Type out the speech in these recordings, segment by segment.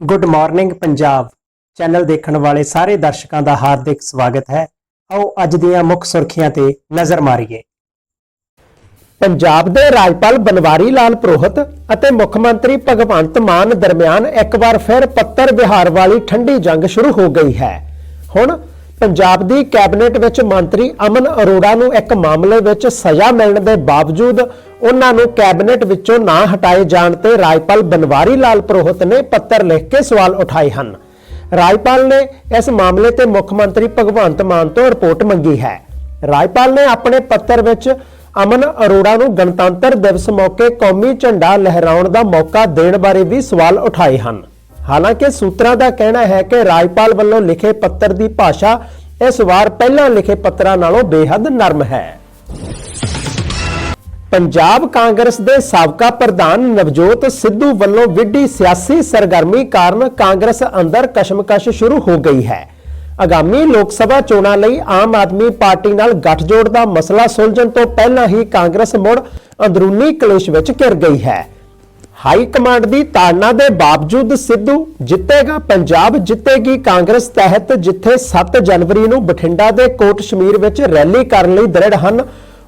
Good morning Punjab channel ਦੇਖਣ ਵਾਲੇ ਸਾਰੇ ਦਰਸ਼ਕਾਂ ਦਾ ਹਾਰਦਿਕ ਸਵਾਗਤ ਹੈ। ਆਓ ਅੱਜ ਦੀਆਂ ਮੁੱਖ ਸੁਰਖੀਆਂ ਤੇ ਨਜ਼ਰ ਮਾਰੀਏ। ਪੰਜਾਬ ਦੇ ਰਾਜਪਾਲ ਬਨਵਾਰੀ ਲਾਲ ਪ੍ਰੋਹਤ ਅਤੇ ਮੁੱਖ ਮੰਤਰੀ ਭਗਵੰਤ ਮਾਨ ਦਰਮਿਆਨ ਇੱਕ ਵਾਰ ਫਿਰ ਪੱਤਰ ਵਿਹਾਰ ਵਾਲੀ ਠੰਡੀ ਜੰਗ ਸ਼ੁਰੂ ਹੋ ਗਈ ਹੈ। ਹੁਣ ਪੰਜਾਬ ਦੀ ਕੈਬਨਿਟ ਵਿੱਚ ਮੰਤਰੀ ਅਮਨ ਅਰੋੜਾ ਨੂੰ ਇੱਕ ਮਾਮਲੇ ਵਿੱਚ ਸਜ਼ਾ ਮਿਲਣ ਦੇ ਬਾਵਜੂਦ ਉਹਨਾਂ ਨੂੰ ਕੈਬਨਿਟ ਵਿੱਚੋਂ ਨਾ ਹਟਾਏ ਜਾਣ ਤੇ ਰਾਜਪਾਲ ਬਨਵਾਰੀ ਲਾਲ ਪ੍ਰੋਹਤ ਨੇ ਪੱਤਰ ਲਿਖ ਕੇ ਸਵਾਲ ਉਠਾਏ ਹਨ। ਰਾਜਪਾਲ ਨੇ ਇਸ ਮਾਮਲੇ ਤੇ ਮੁੱਖ ਮੰਤਰੀ ਭਗਵੰਤ ਮਾਨ ਤੋਂ ਰਿਪੋਰਟ ਮੰਗੀ ਹੈ। ਰਾਜਪਾਲ ਨੇ ਆਪਣੇ ਪੱਤਰ ਵਿੱਚ ਅਮਨ ਅਰੋੜਾ ਨੂੰ ਗਣਤੰਤਰ ਦਿਵਸ ਮੌਕੇ ਕੌਮੀ ਝੰਡਾ ਲਹਿਰਾਉਣ ਦਾ ਮੌਕਾ ਦੇਣ ਬਾਰੇ ਵੀ ਸਵਾਲ ਉਠਾਏ ਹਨ। ਹਾਲਾਂਕਿ ਸੂਤਰਾਂ ਦਾ ਕਹਿਣਾ ਹੈ ਕਿ ਰਾਜਪਾਲ ਵੱਲੋਂ ਲਿਖੇ ਪੱਤਰ ਦੀ ਭਾਸ਼ਾ ਇਸ ਵਾਰ ਪਹਿਲਾਂ ਲਿਖੇ ਪੱਤਰਾਂ ਨਾਲੋਂ ਬੇਹੱਦ ਨਰਮ ਹੈ। ਪੰਜਾਬ ਕਾਂਗਰਸ ਦੇ ਸਾਬਕਾ ਪ੍ਰਧਾਨ ਨਵਜੋਤ ਸਿੱਧੂ ਵੱਲੋਂ ਵਿੱਢੀ ਸਿਆਸੀ ਸਰਗਰਮੀ ਕਾਰਨ ਕਾਂਗਰਸ ਅੰਦਰ ਕਸ਼ਮਕਸ਼ ਸ਼ੁਰੂ ਹੋ ਗਈ ਹੈ। ਆਗਾਮੀ ਲੋਕ ਸਭਾ ਚੋਣਾਂ ਲਈ ਆਮ ਆਦਮੀ ਪਾਰਟੀ ਨਾਲ ਗੱਠਜੋੜ ਦਾ ਮਸਲਾ ਸੁਲਝਣ ਤੋਂ ਪਹਿਲਾਂ ਹੀ ਕਾਂਗਰਸ ਮੁੜ ਅੰਦਰੂਨੀ ਕਲੇਸ਼ ਵਿੱਚ ਘਿਰ ਗਈ ਹੈ। ਹਾਈ ਕਮਾਂਡ ਦੀ ਤਾੜਨਾ ਦੇ ਬਾਵਜੂਦ ਸਿੱਧੂ ਜਿੱਤੇਗਾ ਪੰਜਾਬ, ਜਿੱਤੇਗੀ ਕਾਂਗਰਸ ਤਹਿਤ, ਜਿੱਥੇ 7 ਜਨਵਰੀ ਨੂੰ ਬਠਿੰਡਾ ਦੇ ਕੋਟ ਸ਼ਮੀਰ ਵਿੱਚ ਰੈਲੀ ਕਰਨ ਲਈ ਦ੍ਰਿੜ ਹਨ।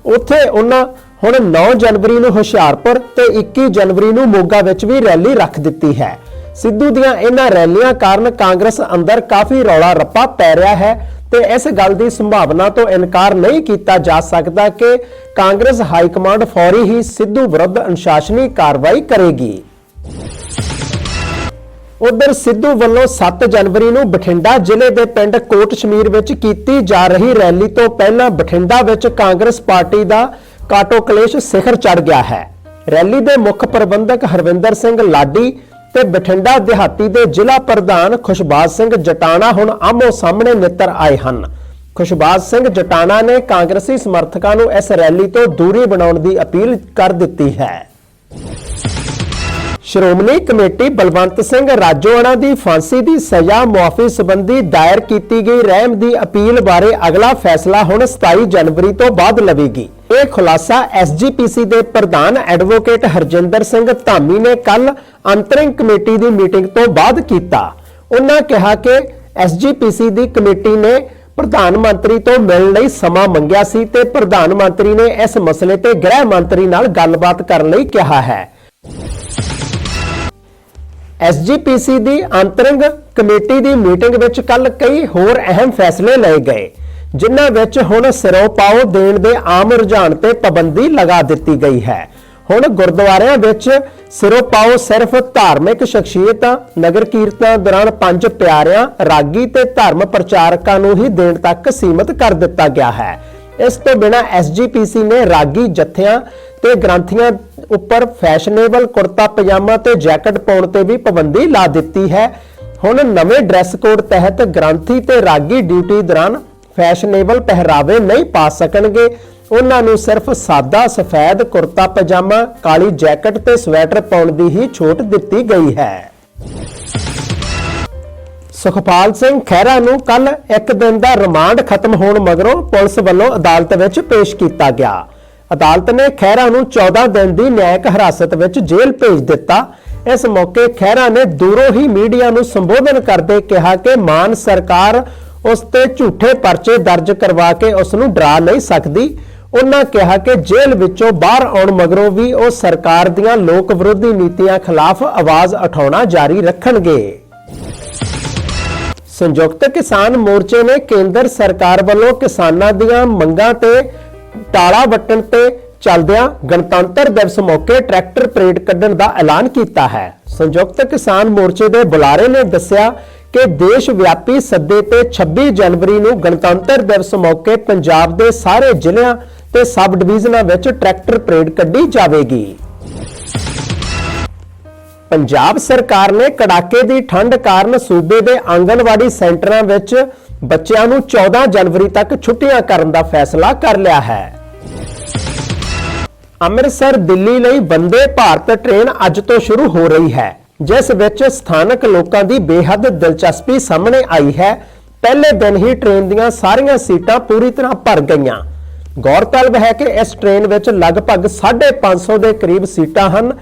ਉੱਥੇ ਉਹਨਾਂ ਹੁਣ 9 ਜਨਵਰੀ ਨੂੰ ਹੁਸ਼ਿਆਰਪੁਰ ਤੇ 21 ਜਨਵਰੀ ਨੂੰ ਮੋਗਾ ਵਿੱਚ ਵੀ ਰੈਲੀ ਰੱਖ ਦਿੱਤੀ ਹੈ। ਸਿੱਧੂ ਦੀਆਂ ਇਹਨਾਂ ਰੈਲੀਆਂ ਕਾਰਨ ਕਾਂਗਰਸ ਅੰਦਰ ਕਾਫੀ ਰੌਲਾ ਰੱਪਾ ਪੈ ਰਿਹਾ ਹੈ। ਤੇ ਇਸ ਗੱਲ ਦੀ ਸੰਭਾਵਨਾ ਤੋਂ ਇਨਕਾਰ ਨਹੀਂ ਕੀਤਾ ਜਾ ਸਕਦਾ ਕਿ ਕਾਂਗਰਸ ਹਾਈ ਕਮਾਂਡ ਫੌਰੀ ਹੀ ਸਿੱਧੂ ਵਿਰੁੱਧ ਅਨੁਸ਼ਾਸਨੀ ਕਾਰਵਾਈ ਕਰੇਗੀ। ਉਧਰ ਸਿੱਧੂ ਵੱਲੋਂ 7 ਜਨਵਰੀ ਨੂੰ ਬਠਿੰਡਾ ਜ਼ਿਲ੍ਹੇ ਦੇ ਪਿੰਡ ਕੋਟ ਸ਼ਮੀਰ ਵਿੱਚ ਕੀਤੀ ਜਾ ਰਹੀ ਰੈਲੀ ਤੋਂ ਪਹਿਲਾਂ ਬਠਿੰਡਾ ਵਿੱਚ ਕਾਂਗਰਸ ਪਾਰਟੀ ਦਾ ਕਾਟੋ ਕਲੇਸ਼ ਸਿਖਰ ਚੜ ਗਿਆ ਹੈ। ਰੈਲੀ ਦੇ ਮੁੱਖ ਪ੍ਰਬੰਧਕ ਹਰਵਿੰਦਰ ਸਿੰਘ ਲਾਡੀ ਤੇ ਬਠਿੰਡਾ ਦਿਹਾਤੀ ਦੇ ਜ਼ਿਲ੍ਹਾ ਪ੍ਰਧਾਨ ਖੁਸ਼ਬਾਜ਼ ਸਿੰਘ ਜਟਾਣਾ ਹੁਣ ਆਮੋ ਸਾਹਮਣੇ ਨਿੱਤਰ ਆਏ ਹਨ। ਖੁਸ਼ਬਾਜ਼ ਸਿੰਘ ਜਟਾਣਾ ਨੇ ਕਾਂਗਰਸੀ ਸਮਰਥਕਾਂ ਨੂੰ ਇਸ ਰੈਲੀ ਤੋਂ ਦੂਰੀ ਬਣਾਉਣ ਦੀ ਅਪੀਲ ਕਰ ਦਿੱਤੀ ਹੈ। ਸ਼੍ਰੋਮਣੀ ਕਮੇਟੀ ਬਲਵੰਤ ਸਿੰਘ ਰਾਜੋਆਣਾ ਦੀ ਫਾਂਸੀ ਦੀ ਸਜ਼ਾ ਮੁਆਫੀ ਸੰਬੰਧੀ ਦਾਇਰ ਕੀਤੀ ਗਈ ਰਹਿਮ ਦੀ ਅਪੀਲ ਬਾਰੇ ਅਗਲਾ ਫੈਸਲਾ ਹੁਣ 27 ਜਨਵਰੀ ਤੋਂ ਬਾਅਦ ਲਵੇਗੀ। ਇਹ ਖੁਲਾਸਾ ਐਸਜੀਪੀਸੀ ਦੇ ਪ੍ਰਧਾਨ ਐਡਵੋਕੇਟ ਹਰਜਿੰਦਰ ਸਿੰਘ ਧਾਮੀ ਨੇ ਕੱਲ ਅੰਤਰਿੰਗ ਕਮੇਟੀ ਦੀ ਮੀਟਿੰਗ ਤੋਂ ਬਾਅਦ ਕੀਤਾ। ਉਹਨਾਂ ਕਿਹਾ ਕਿ ਐਸਜੀਪੀਸੀ ਦੀ ਕਮੇਟੀ ਨੇ ਪ੍ਰਧਾਨ ਮੰਤਰੀ ਤੋਂ ਮਿਲਣ ਲਈ ਸਮਾਂ ਮੰਗਿਆ ਸੀ ਤੇ ਪ੍ਰਧਾਨ ਮੰਤਰੀ ਨੇ ਇਸ ਮਸਲੇ ਤੇ ਗ੍ਰਹਿ ਮੰਤਰੀ ਨਾਲ ਗੱਲਬਾਤ ਕਰਨ ਲਈ ਕਿਹਾ ਹੈ। ਐਸਜੀਪੀਸੀ ਦੀ ਅੰਤਰਿੰਗ ਕਮੇਟੀ ਦੀ ਮੀਟਿੰਗ ਵਿੱਚ ਕੱਲ ਕਈ ਹੋਰ ਅਹਿਮ ਫੈਸਲੇ ਲਏ ਗਏ, ਜਿਨ੍ਹਾਂ ਵਿੱਚ ਹੁਣ ਸਿਰੋਂ ਪਾਓ ਦੇਣ ਦੇ ਆਮ ਰੁਝਾਨ ਤੇ ਪਾਬੰਦੀ ਲਗਾ ਦਿੱਤੀ ਗਈ ਹੈ। ਹੁਣ ਗੁਰਦੁਆਰਿਆਂ ਵਿੱਚ ਸਿਰੋਂ ਪਾਓ ਸਿਰਫ ਧਾਰਮਿਕ ਸ਼ਖਸੀਅਤਾਂ, ਨਗਰ ਕੀਰਤਨ ਦੌਰਾਨ ਪੰਜ ਪਿਆਰਿਆਂ, ਰਾਗੀ ਤੇ ਧਰਮ ਪ੍ਰਚਾਰਕਾਂ ਨੂੰ ਹੀ ਦੇਣ ਤੱਕ ਸੀਮਿਤ ਕਰ ਦਿੱਤਾ ਗਿਆ ਹੈ। ਇਸ ਤੋਂ ਬਿਨਾ ਐਸਜੀਪੀਸੀ ਨੇ ਰਾਗੀ ਜਥਿਆਂ ਤੇ ਗ੍ਰੰਥੀਆਂ ਉੱਪਰ ਫੈਸ਼ਨੇਬਲ ਕੁੜਤਾ ਪਜਾਮਾ ਤੇ ਜੈਕਟ ਪਾਉਣ ਤੇ ਵੀ ਪਾਬੰਦੀ ਲਾ ਦਿੱਤੀ ਹੈ। ਹੁਣ ਨਵੇਂ ਡਰੈਸ ਕੋਡ ਤਹਿਤ ਗ੍ਰੰਥੀ ਤੇ ਰਾਗੀ ਡਿਊਟੀ ਦੌਰਾਨ ਫੈਸ਼ਨੇਬਲ ਪਹਿਰਾਵੇ ਨਹੀਂ ਪਾ ਸਕਣਗੇ। ਉਹਨਾਂ ਨੂੰ ਸਿਰਫ ਸਾਦਾ ਸਫੈਦ ਕੁੜਤਾ ਪਜਾਮਾ, ਕਾਲੀ ਜੈਕਟ ਤੇ ਸਵੈਟਰ ਪਾਉਣ ਦੀ ਹੀ ਛੋਟ ਦਿੱਤੀ ਗਈ ਹੈ। ਸੁਖਪਾਲ ਸਿੰਘ ਖਹਿਰਾ ਨੂੰ ਕੱਲ ਇੱਕ ਦਿਨ ਦਾ ਰਿਮਾਂਡ ਖਤਮ ਹੋਣ ਮਗਰੋਂ ਪੁਲਿਸ ਵੱਲੋਂ ਅਦਾਲਤ ਵਿੱਚ ਪੇਸ਼ ਕੀਤਾ ਗਿਆ। ਅਦਾਲਤ ਨੇ ਖਹਿਰਾ ਨੂੰ 14 ਦਿਨ ਦੀ ਨਿਆਇਕ ਹਿਰਾਸਤ ਵਿੱਚ ਜੇਲ੍ਹ ਭੇਜ ਦਿੱਤਾ। ਇਸ ਮੌਕੇ ਖਹਿਰਾ ਨੇ ਦੂਰੋਂ ਹੀ ਮੀਡੀਆ ਨੂੰ ਸੰਬੋਧਨ ਕਰਦੇ ਕਿਹਾ ਕਿ ਮਾਨ ਸਰਕਾਰ ਉਸ ਤੇ ਝੂਠੇ ਪਰਚੇ ਦਰਜ ਕਰਵਾ ਕੇ ਉਸ ਨੂੰ ਡਰਾ ਨਹੀਂ ਸਕਦੀ। ਉਹਨਾਂ ਕਿਹਾ ਕਿ ਜੇਲ੍ਹ ਵਿੱਚੋਂ ਬਾਹਰ ਆਉਣ ਮਗਰੋਂ ਵੀ ਉਹ ਸਰਕਾਰ ਦੀਆਂ ਲੋਕ ਵਿਰੋਧੀ ਨੀਤੀਆਂ ਖਿਲਾਫ ਆਵਾਜ਼ ਉਠਾਉਣਾ ਜਾਰੀ ਰੱਖਣਗੇ। ਸੰਯੁਕਤ ਕਿਸਾਨ ਮੋਰਚੇ ਨੇ ਕੇਂਦਰ ਸਰਕਾਰ ਵੱਲੋਂ ਕਿਸਾਨਾਂ ਦੀਆਂ ਮੰਗਾਂ ਤੇ ਟਾਲਾ ਵੱਟਣ ਤੇ ਚੱਲਦਿਆਂ ਗਣਤੰਤਰ ਦਿਵਸ ਮੌਕੇ ਟਰੈਕਟਰ ਪਰੇਡ ਕੱਢਣ ਦਾ ਐਲਾਨ ਕੀਤਾ ਹੈ। ਸੰਯੁਕਤ ਕਿਸਾਨ ਮੋਰਚੇ ਦੇ ਬੁਲਾਰੇ ਨੇ ਦੱਸਿਆ ਕਿ ਦੇਸ਼ ਵਿਆਪੀ ਸੱਦੇ ਤੇ 26 ਜਨਵਰੀ ਨੂੰ ਗਣਤੰਤਰ ਦਿਵਸ ਮੌਕੇ ਪੰਜਾਬ ਦੇ ਸਾਰੇ ਜ਼ਿਲ੍ਹਿਆਂ ਤੇ ਸਬ ਡਿਵੀਜ਼ਨਾਂ ਵਿੱਚ ਟਰੈਕਟਰ ਪਰੇਡ ਕੱਢੀ ਜਾਵੇਗੀ। ਪੰਜਾਬ ਸਰਕਾਰ ਨੇ ਕੜਾਕੇ ਦੀ ਠੰਡ ਕਾਰਨ ਸੂਬੇ ਦੇ ਆਂਗਣਵਾੜੀ ਸੈਂਟਰਾਂ ਵਿੱਚ ਬੱਚਿਆਂ ਨੂੰ 14 ਜਨਵਰੀ ਤੱਕ ਛੁੱਟੀਆਂ ਕਰਨ ਦਾ ਫੈਸਲਾ ਕਰ ਲਿਆ ਹੈ। ਅੰਮ੍ਰਿਤਸਰ, ਦਿੱਲੀ ਲਈ ਵੰਦੇ ਭਾਰਤ ਟ੍ਰੇਨ ਅੱਜ ਤੋਂ ਸ਼ੁਰੂ ਹੋ ਰਹੀ ਹੈ, ਜਿਸ ਵਿੱਚ ਸਥਾਨਕ ਲੋਕਾਂ ਦੀ ਬੇਹੱਦ ਦਿਲਚਸਪੀ ਸਾਹਮਣੇ ਆਈ ਹੈ। ਪਹਿਲੇ ਦਿਨ ਹੀ ਟ੍ਰੇਨ ਦੀਆਂ ਸਾਰੀਆਂ ਸੀਟਾਂ ਪੂਰੀ ਤਰ੍ਹਾਂ ਭਰ ਗਈਆਂ। ਗੌਰਤਲਬ ਹੈ ਕਿ ਇਸ ਟ੍ਰੇਨ ਵਿੱਚ ਲਗਭਗ 550 ਦੇ ਕਰੀਬ ਸੀਟਾਂ ਹਨ,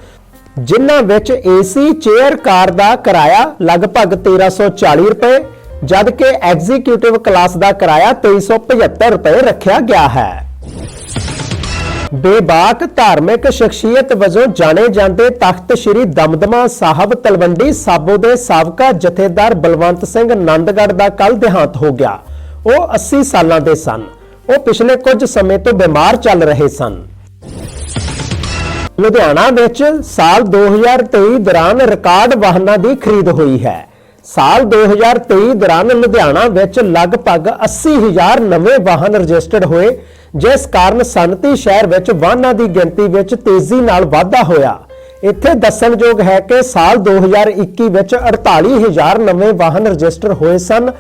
ਜਿਨ੍ਹਾਂ ਵਿੱਚ ਏਸੀ, ਚੇਅਰ, ਕਾਰ ਦਾ ਕਿਰਾਇਆ ਲਗਭਗ 1340 ਰੁਪਏ ਜਦ ਕਿ ਐਗਜ਼ੀਕਿਊਟਿਵ ਕਲਾਸ ਦਾ ਕਿਰਾਇਆ 2375 ਰੁਪਏ ਰੱਖਿਆ ਗਿਆ ਹੈ। ਬੇਬਾਕ ਧਾਰਮਿਕ ਸ਼ਖਸੀਅਤ ਵਜੋਂ ਜਾਣੇ ਜਾਂਦੇ ਤਖਤ ਸ੍ਰੀ ਦਮਦਮਾ ਸਾਹਿਬ ਤਲਵੰਡੀ ਸਾਬੋ ਦੇ ਸਾਬਕਾ ਜਥੇਦਾਰ ਬਲਵੰਤ ਸਿੰਘ ਨੰਦਗੜ੍ਹ ਦਾ ਕੱਲ ਦੇਹਾਂਤ ਹੋ ਗਿਆ। ਉਹ 80 ਸਾਲਾਂ ਦੇ ਸਨ। ਉਹ ਪਿਛਲੇ ਕੁਝ ਸਮੇਂ ਤੋਂ ਬਿਮਾਰ ਚੱਲ ਰਹੇ ਸਨ। ਲੁਧਿਆਣਾ ਵਿੱਚ ਸਾਲ 2023 ਦੌਰਾਨ ਰਿਕਾਰਡ ਵਾਹਨਾਂ ਦੀ ਖਰੀਦ ਹੋਈ ਹੈ। ਸਾਲ 2023 ਦੌਰਾਨ ਲੁਧਿਆਣਾ ਵਿੱਚ ਲਗਭਗ 80000 ਨਵੇਂ ਵਾਹਨ ਰਜਿਸਟਰਡ ਹੋਏ, ਜਿਸ ਕਾਰਨ ਸਨਤੀ ਸ਼ਹਿਰ ਵਿੱਚ ਵਾਹਨਾਂ ਦੀ ਗਿਣਤੀ ਵਿੱਚ ਤੇਜ਼ੀ ਨਾਲ ਵਾਧਾ ਹੋਇਆ। ਇੱਥੇ ਦੱਸਣਯੋਗ ਹੈ ਕਿ ਸਾਲ 2021 ਵਿੱਚ 48000 ਨਵੇਂ ਵਾਹਨ ਰਜਿਸਟਰ ਹੋਏ ਸਨ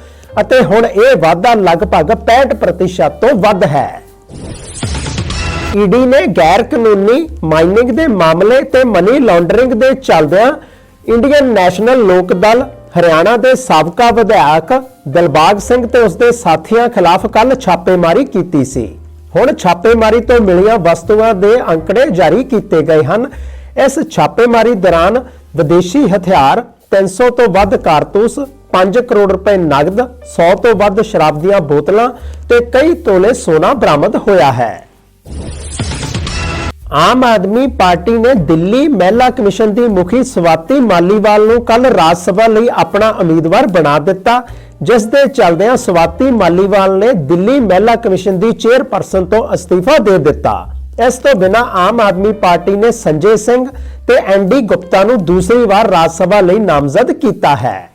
ਅਤੇ ਹੁਣ ਇਹ ਵਾਧਾ ਲਗਭਗ 65% ਤੋਂ ਵੱਧ ਹੈ। ਈਡੀ ਨੇ ਗੈਰ ਕਾਨੂੰਨੀ ਮਾਈਨਿੰਗ ਦੇ ਮਾਮਲੇ ਤੇ ਮਨੀ ਲਾਂਡਰਿੰਗ ਦੇ ਚੱਲਦਿਆਂ ਇੰਡੀਅਨ ਨੈਸ਼ਨਲ ਲੋਕ ਦਲ ਹਰਿਆਣਾ ਦੇ ਸਾਬਕਾ ਵਿਧਾਇਕ ਦਿਲਬਾਗ ਸਿੰਘ ਤੇ ਉਸਦੇ ਸਾਥੀਆਂ ਖਿਲਾਫ ਕੱਲ ਛਾਪੇਮਾਰੀ ਕੀਤੀ ਸੀ। ਹੁਣ ਛਾਪੇਮਾਰੀ ਤੋਂ ਮਿਲੀਆਂ ਵਸਤੂਆਂ ਦੇ ਅੰਕੜੇ ਜਾਰੀ ਕੀਤੇ ਗਏ ਹਨ। ਇਸ ਛਾਪੇਮਾਰੀ ਦੌਰਾਨ ਵਿਦੇਸ਼ੀ ਹਥਿਆਰ 300 ਤੋਂ ਵੱਧ ਕਾਰਤੂਸ 5 ਕਰੋੜ ਰੁਪਏ ਨਗਦ 100 ਤੋਂ ਵੱਧ ਸ਼ਰਾਬ ਦੀਆਂ ਬੋਤਲਾਂ ਤੇ ਕਈ ਤੋਲੇ ਸੋਨਾ ਬਰਾਮਦ ਹੋਇਆ ਹੈ। ਆਮ ਆਦਮੀ ਪਾਰਟੀ ਨੇ ਦਿੱਲੀ ਮਹਿਲਾ ਕਮਿਸ਼ਨ ਦੀ ਮੁਖੀ ਸਵਾਤੀ ਮਾਲੀਵਾਲ ਨੂੰ ਕੱਲ ਰਾਜ ਸਭਾ ਲਈ ਆਪਣਾ ਉਮੀਦਵਾਰ ਬਣਾ ਦਿੱਤਾ, ਜਿਸ ਦੇ ਚੱਲਦਿਆਂ ਸਵਾਤੀ ਮਾਲੀਵਾਲ ਨੇ ਦਿੱਲੀ ਮਹਿਲਾ ਕਮਿਸ਼ਨ ਦੀ ਚੇਅਰਪਰਸਨ ਤੋਂ ਅਸਤੀਫਾ ਦੇ ਦਿੱਤਾ। ਇਸ ਤੋਂ ਬਿਨਾਂ ਆਮ ਆਦਮੀ ਪਾਰਟੀ ਨੇ ਸੰਜੇ ਸਿੰਘ ਤੇ ਐਨਡੀ ਗੁਪਤਾ ਨੂੰ ਦੂਸਰੀ ਵਾਰ ਰਾਜ ਸਭਾ ਲਈ ਨਾਮਜ਼ਦ ਕੀਤਾ ਹੈ।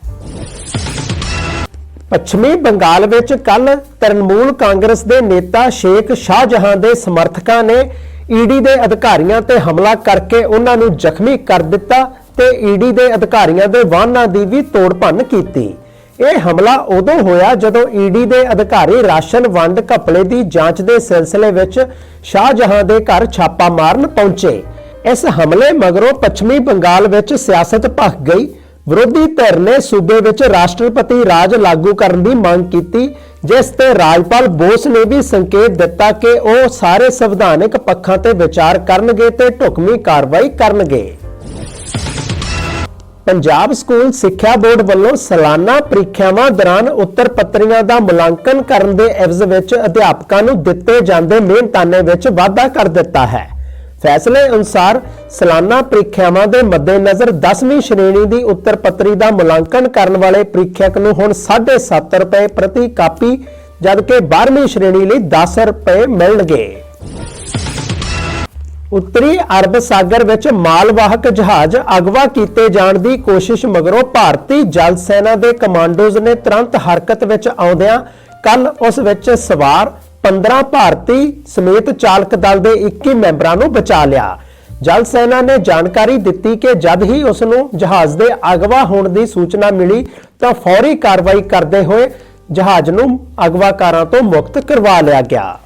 ਪੱਛਮੀ ਬੰਗਾਲ ਵਿੱਚ ਕੱਲ ਤਰਨਮੂਲ ਕਾਂਗਰਸ ਦੇ ਨੇਤਾ ਸ਼ੇਖ ਸ਼ਾਹਜਹਾਂ ਦੇ ਸਮਰਥਕਾਂ ਨੇ ਈਡੀ ਦੇ ਅਧਿਕਾਰੀਆਂ ਤੇ ਹਮਲਾ ਕਰਕੇ ਉਹਨਾਂ ਨੂੰ ਜ਼ਖਮੀ ਕਰ ਦਿੱਤਾ ਤੇ ਈਡੀ ਦੇ ਅਧਿਕਾਰੀਆਂ ਦੇ ਵਾਹਨਾਂ ਦੀ ਵੀ ਤੋੜਭੰਨ ਕੀਤੀ। ਇਹ ਹਮਲਾ ਉਦੋਂ ਹੋਇਆ ਜਦੋਂ ਈਡੀ ਦੇ ਅਧਿਕਾਰੀ ਰਾਸ਼ਨ ਵੰਡ ਘਪਲੇ ਦੀ ਜਾਂਚ ਦੇ ਸਿਲਸਿਲੇ ਵਿੱਚ ਸ਼ਾਹਜਹਾਂ ਦੇ ਘਰ ਛਾਪਾ ਮਾਰਨ ਪਹੁੰਚੇ। ਇਸ ਹਮਲੇ ਮਗਰੋਂ ਪੱਛਮੀ ਬੰਗਾਲ ਵਿੱਚ ਸਿਆਸਤ ਭਖ ਗਈ। ਵਿਰੋਧੀ ਧਿਰ ਨੇ ਸੂਬੇ ਵਿੱਚ ਰਾਸ਼ਟਰਪਤੀ ਰਾਜ ਲਾਗੂ ਕਰਨ ਦੀ ਮੰਗ ਕੀਤੀ ਜਿਸ ਤੇ ਰਾਜਪਾਲ ਬੋਸ ਨੇ ਵੀ ਸੰਕੇਤ ਦਿੱਤਾ ਕਿ ਉਹ ਸਾਰੇ ਸੰਵਿਧਾਨਕ ਪੱਖਾਂ ਤੇ ਵਿਚਾਰ ਕਰਨਗੇ ਤੇ ਢੁਕਵੀਂ ਕਾਰਵਾਈ ਕਰਨਗੇ। ਪੰਜਾਬ ਸਕੂਲ ਸਿੱਖਿਆ ਬੋਰਡ ਵੱਲੋਂ ਸਾਲਾਨਾ ਪ੍ਰੀਖਿਆਵਾਂ ਦੌਰਾਨ ਉੱਤਰ ਪੱਤਰੀਆਂ ਦਾ ਮੁਲਾਂਕਣ ਕਰਨ ਦੇ ਐਵਜ਼ ਵਿੱਚ ਅਧਿਆਪਕਾਂ ਨੂੰ ਦਿੱਤੇ ਜਾਂਦੇ ਮਿਹਨਤਾਨੇ ਵਿੱਚ ਵਾਧਾ ਕਰ ਦਿੱਤਾ ਹੈ। ਫੈਸਲੇ ਅਨੁਸਾਰ ਸਾਲਾਨਾ ਪ੍ਰੀਖਿਆਵਾਂ ਦੇ ਮੱਦੇਨਜ਼ਰ 10ਵੀਂ ਸ਼੍ਰੇਣੀ ਦੀ ਉੱਤਰ ਪੱਤਰੀ ਦਾ ਮੁਲਾਂਕਣ ਕਰਨ ਵਾਲੇ ਪ੍ਰੀਖਿਅਕ ਨੂੰ ਹੁਣ 7.5 ਰੁਪਏ ਪ੍ਰਤੀ ਕਾਪੀ, ਜਦਕਿ 12ਵੀਂ ਸ਼੍ਰੇਣੀ ਲਈ 10 ਰੁਪਏ ਮਿਲਣਗੇ। ਉੱਤਰੀ ਅਰਬ ਸਾਗਰ ਵਿੱਚ ਮਾਲਵਾਹਕ ਜਹਾਜ਼ ਅਗਵਾ ਕੀਤੇ ਜਾਣ ਦੀ ਕੋਸ਼ਿਸ਼ ਮਗਰੋਂ ਭਾਰਤੀ ਜਲ ਸੈਨਾ ਦੇ ਕਮਾਂਡੋਜ਼ ਨੇ ਤੁਰੰਤ ਹਰਕਤ ਵਿੱਚ ਆਉਂਦਿਆਂ ਕੱਲ ਉਸ ਵਿੱਚ ਸਵਾਰ 15 ਭਾਰਤੀ ਸਮੇਤ ਚਾਲਕ ਦਲ ਦੇ 21 ਮੈਂਬਰਾਂ ਨੂੰ ਬਚਾ ਲਿਆ। ਜਲ ਸੈਨਾ ਨੇ ਜਾਣਕਾਰੀ ਦਿੱਤੀ ਕਿ ਜਦ ਹੀ ਉਸ ਨੂੰ ਜਹਾਜ਼ ਦੇ ਅਗਵਾ ਹੋਣ ਦੀ ਸੂਚਨਾ ਮਿਲੀ, ਤਾਂ ਫੌਰੀ ਕਾਰਵਾਈ ਕਰਦੇ ਹੋਏ ਜਹਾਜ਼ ਨੂੰ ਅਗਵਾਕਾਰਾਂ ਤੋਂ ਮੁਕਤ ਕਰਵਾ ਲਿਆ ਗਿਆ।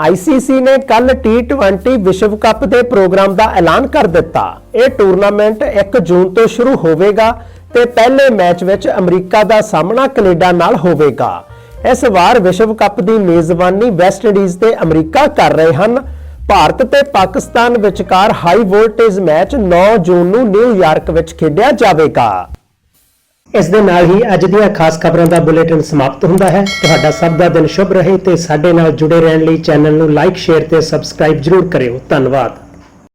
ਆਈਸੀਸੀ ਨੇ ਕੱਲ T20 ਵਿਸ਼ਵ ਕੱਪ ਦੇ ਪ੍ਰੋਗਰਾਮ ਦਾ ਐਲਾਨ ਕਰ ਦਿੱਤਾ। ਇਹ ਟੂਰਨਾਮੈਂਟ 1 ਜੂਨ ਤੋਂ ਸ਼ੁਰੂ ਹੋਵੇਗਾ ਤੇ ਪਹਿਲੇ ਮੈਚ ਵਿੱਚ ਅਮਰੀਕਾ ਦਾ ਸਾਹਮਣਾ ਕੈਨੇਡਾ ਨਾਲ ਹੋਵੇਗਾ। ਇਸ ਵਾਰ ਵਿਸ਼ਵ ਕੱਪ ਦੀ ਮੇਜ਼ਬਾਨੀ ਵੈਸਟ ਇੰਡੀਜ਼ ਤੇ ਅਮਰੀਕਾ ਕਰ ਰਹੇ ਹਨ। ਭਾਰਤ ਤੇ ਪਾਕਿਸਤਾਨ ਵਿਚਕਾਰ ਹਾਈ ਵੋਲਟੇਜ ਮੈਚ 9 ਜੂਨ ਨੂੰ ਨਿਊਯਾਰਕ ਵਿੱਚ ਖੇਡਿਆ ਜਾਵੇਗਾ। ਇਸ ਦੇ ਨਾਲ ਹੀ ਅੱਜ ਦੀਆਂ ਖਾਸ ਖਬਰਾਂ ਦਾ ਬੁਲੇਟਿਨ ਸਮਾਪਤ ਹੁੰਦਾ ਹੈ। ਤੁਹਾਡਾ ਸਭ ਦਾ ਦਿਨ ਸ਼ੁਭ ਰਹੇ ਤੇ ਸਾਡੇ ਨਾਲ ਜੁੜੇ ਰਹਿਣ ਲਈ ਚੈਨਲ ਨੂੰ ਲਾਈਕ, ਸ਼ੇਅਰ ਤੇ ਸਬਸਕ੍ਰਾਈਬ ਜਰੂਰ ਕਰਿਓ। ਧੰਨਵਾਦ।